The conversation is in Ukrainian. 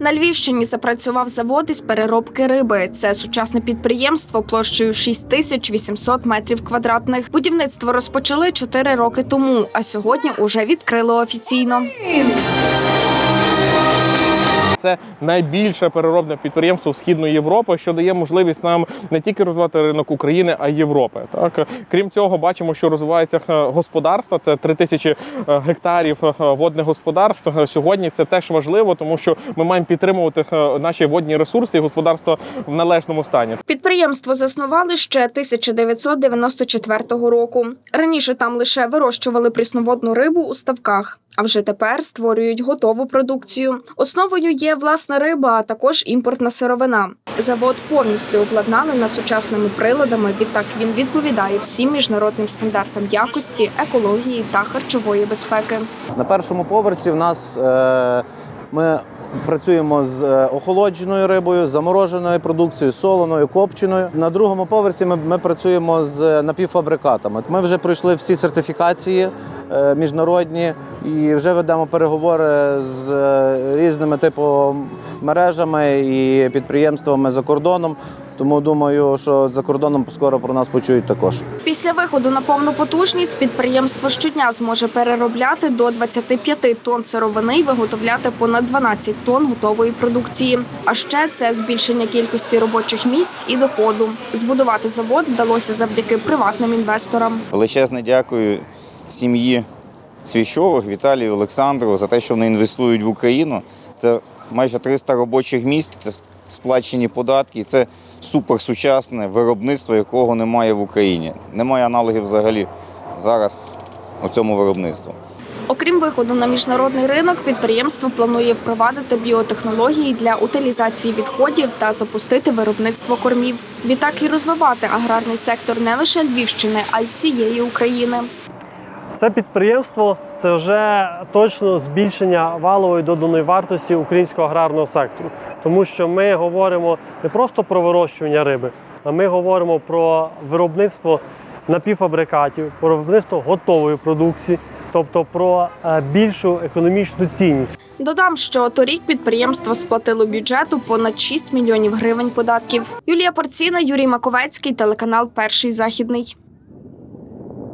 На Львівщині запрацював завод із переробки риби. Це сучасне підприємство площею 6800 метрів квадратних. Будівництво розпочали 4 роки тому, а сьогодні уже відкрило офіційно. Це найбільше переробне підприємство Східної Європи, що дає можливість нам не тільки розвивати ринок України, а й Європи. Так крім цього, бачимо, що розвивається е, господарство. Це 3 тисячі е, гектарів е, водних господарств. Сьогодні це теж важливо, тому що ми маємо підтримувати наші водні ресурси і господарство в належному стані. Підприємство заснували ще 1994 року. Раніше там лише вирощували прісноводну рибу у ставках, а вже тепер створюють готову продукцію. Основою є власна риба, а також імпортна сировина. Завод повністю обладнали над сучасними приладами. Відтак він відповідає всім міжнародним стандартам якості, екології та харчової безпеки. На першому поверсі в нас е, ми працюємо з е, охолодженою рибою, замороженою продукцією, солоною, копченою. На другому поверсі ми, ми працюємо з напівфабрикатами. Ми вже пройшли всі сертифікації е, міжнародні і вже ведемо переговори з е, різними типу мережами і підприємствами за кордоном. Тому думаю, що за кордоном скоро про нас почують також. Після виходу на повну потужність підприємство щодня зможе переробляти до 25 тонн сировини і виготовляти понад 12 тонн готової продукції. А ще це збільшення кількості робочих місць і доходу. Збудувати завод вдалося завдяки приватним інвесторам. Величезне дякую сім'ї Свіщових, Віталію, Олександру за те, що вони інвестують в Україну. Це майже 300 робочих місць, це сплачені податки, це суперсучасне виробництво, якого немає в Україні. Немає аналогів взагалі зараз у цьому виробництві. Окрім виходу на міжнародний ринок, підприємство планує впровадити біотехнології для утилізації відходів та запустити виробництво кормів. Відтак і розвивати аграрний сектор не лише Львівщини, а й всієї України. Це підприємство це вже точно збільшення валової доданої вартості українського аграрного сектору, тому що ми говоримо не просто про вирощування риби, а ми говоримо про виробництво напівфабрикатів, про виробництво готової продукції, тобто про е, більшу економічну цінність. Додам, що торік підприємство сплатило бюджету понад 6 мільйонів гривень податків. Юлія Порціна, Юрій Маковецький, телеканал Перший західний.